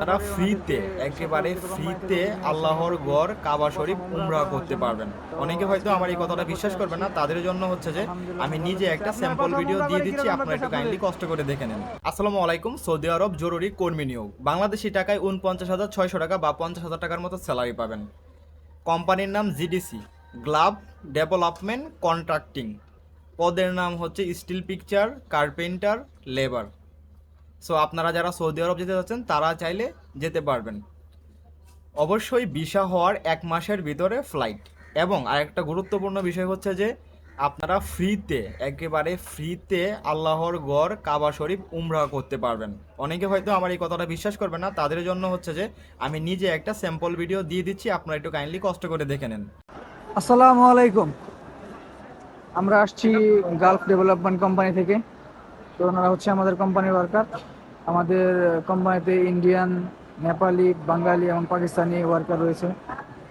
তারা ফ্রিতে, একেবারে ফ্রিতে আল্লাহর গড় কাবা শরীফ উমরা করতে পারবেন। অনেকে হয়তো আমার এই কথাটা বিশ্বাস করবে না, তাদের জন্য হচ্ছে যে আমি নিজে একটা স্যাম্পল ভিডিও দিয়ে দিচ্ছি, আপনারা একটু কাইন্ডলি কষ্ট করে দেখে নেন। আসসালামু আলাইকুম, সৌদি আরব জরুরি কর্মী নিয়োগ। বাংলাদেশি টাকায় উনপঞ্চাশ হাজার ছয়শো টাকা বা পঞ্চাশ হাজার টাকার মতো স্যালারি পাবেন। কোম্পানির নাম জিডিসি গ্লাভ ডেভেলপমেন্ট কন্ট্রাক্টিং পদের নাম হচ্ছে steel picture carpenter labour so আপনারা যারা সৌদি আরব যেতে যাচ্ছেন, তারা চাইলে যেতে পারবেন। অবশ্যই ভিসা হওয়ার এক মাসের ভিতরে ফ্লাইট এবং আরেকটা গুরুত্বপূর্ণ বিষয় হচ্ছে যে, আপনারা ফ্রিতে একেবারে ফ্রিতে আল্লাহর গড় কাবা শরীফ উমরা করতে পারবেন। অনেকে হয়তো আমার এই কথাটা বিশ্বাস করবে না। তাদের জন্য হচ্ছে যে, আমি নিজে একটা স্যাম্পল ভিডিও দিয়ে দিচ্ছি। আপনারা একটু কাইন্ডলি কষ্ট করে দেখে নেন। আসসালামু আলাইকুম। আমরা আসছি গালফ ডেভেলপমেন্ট কোম্পানি থেকে। তো ওনারা হচ্ছে আমাদের কোম্পানির ওয়ার্কার আমাদের কোম্পানিতে ইন্ডিয়ান নেপালি বাঙালি এবং পাকিস্তানি ওয়ার্কার রয়েছে।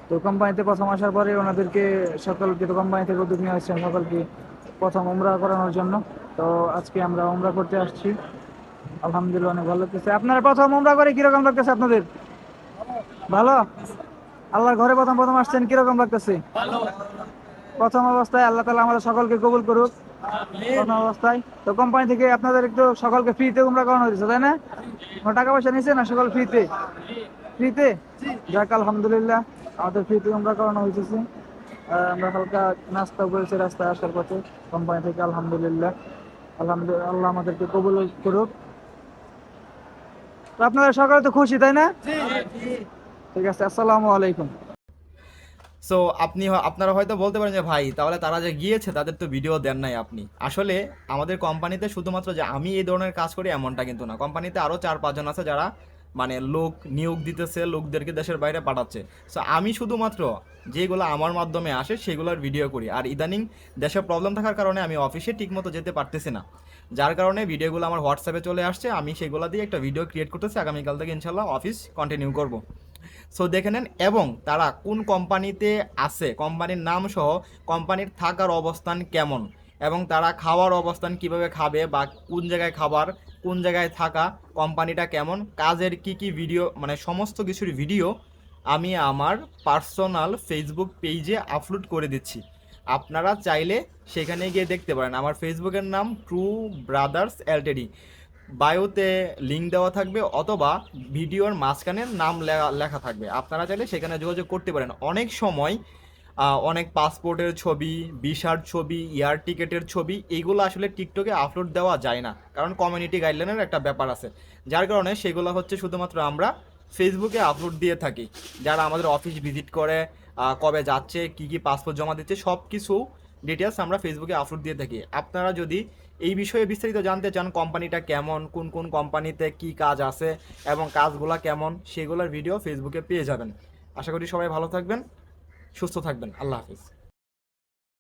তো কোম্পানিতে প্রথম আসার পরে ওনাদেরকে সকলকে, তো কোম্পানি থেকে উদ্যোগ নিয়ে আসছে সকলকে প্রথম উমরা করানোর জন্য। তো আজকে আমরা উমরা করতে আসছি। আলহামদুলিল্লাহ অনেক ভালো লাগতেছে। আপনারা প্রথম উমরা করে কীরকম লাগতেছে আপনাদের? ভালো? আল্লাহর ঘরে প্রথম প্রথম আসছেন কীরকম লাগতেছে? প্রথম অবস্থায় আল্লাহ তালা আমাদের সকলকে কবুল করুক। প্রথম অবস্থায়। তো কোম্পানি থেকে আপনাদের একটু সকলকে ফ্রিতে উমরা করানো হয়েছে তাই না? কোনো টাকা পয়সা নিয়েছে না সকল ফ্রিতে ফ্রিতে যাক আলহামদুলিল্লাহ আমাদের ফ্রিতে উমরা করানো হয়েছে। আমরা হালকা নাস্তা করেছি রাস্তায় আসার পথে কোম্পানি থেকে আলহামদুলিল্লাহ। আলহামদুলিল্লাহ আল্লাহ আমাদেরকে কবুল করুক। তো আপনারা সকলে তো খুশি তাই না? ঠিক আছে আসসালামু আলাইকুম। সো আপনি আপনারা হয়তো বলতে পারেন যে, ভাই, তাহলে তারা যে গিয়েছে, তাদের তো ভিডিও দেন নাই আপনি। আসলে আমাদের কোম্পানিতে শুধুমাত্র যে আমি এই ধরনের কাজ করি, এমনটা কিন্তু না। কোম্পানিতে আরও চার পাঁচজন আছে যারা মানে লোক নিয়োগ দিতেছে, লোকদেরকে দেশের বাইরে পাঠাচ্ছে। সো আমি শুধুমাত্র যেগুলো আমার মাধ্যমে আসে, সেগুলোর ভিডিও করি। আর ইদানিং দেশে প্রবলেম থাকার কারণে আমি অফিসে ঠিকমতো যেতে পারতেছি না। যার কারণে ভিডিওগুলো আমার হোয়াটসঅ্যাপে চলে আসছে, আমি সেগুলো দিয়ে একটা ভিডিও ক্রিয়েট করতেছি। আগামীকাল থেকে ইনশাল্লাহ অফিস কন্টিনিউ করব। সো দেখে নেন, এবং তারা কোন কোম্পানিতে আছে, কোম্পানির নাম সহ কোম্পানির থাকার অবস্থান কেমন, এবং তারা খাওয়ার অবস্থান কীভাবে খাবে, বা কোন জায়গায় খাবার, কোন জায়গায় থাকা, কোম্পানিটা কেমন, কাজের কি কি ভিডিও মানে সমস্ত কিছুর ভিডিও আমি আমার পার্সোনাল ফেসবুক পেজে আপলোড করে দিচ্ছি। আপনারা চাইলে সেখানে গিয়ে দেখতে পারেন। আমার ফেসবুকের নাম ট্রু ব্রাদার্স এলটিডি বায়োতে লিঙ্ক দেওয়া থাকবে অথবা ভিডিওর মাঝখানে নাম লেখা- থাকবে। আপনারা চাইলে সেখানে যোগাযোগ করতে পারেন। অনেক সময় অনেক পাসপোর্টের ছবি, ভিসার ছবি, এয়ার টিকেটের ছবি, এগুলো আসলে টিকটকে আপলোড দেওয়া যায় না। কারণ কমিউনিটি গাইডলাইনের একটা ব্যাপার আছে। যার কারণে সেগুলো হচ্ছে শুধুমাত্র আমরা ফেসবুকে আপলোড দিয়ে থাকি। যারা আমাদের অফিস ভিজিট করে কবে যাচ্ছে, কি কি পাসপোর্ট জমা দিচ্ছে সব কিছু ডিটেলস আমরা ফেসবুকে আপলোড দিয়ে থাকি। আপনারা যদি এই বিষয়ে বিস্তারিত জানতে চান কোম্পানিটা কেমন, কোন কোন কোম্পানিতে কি কাজ আছে এবং কাজগুলো কেমন, সেগুলোর ভিডিও ফেসবুকে পেয়ে যাবেন। আশা করি সবাই ভালো থাকবেন, সুস্থ থাকবেন। আল্লাহ হাফিজ।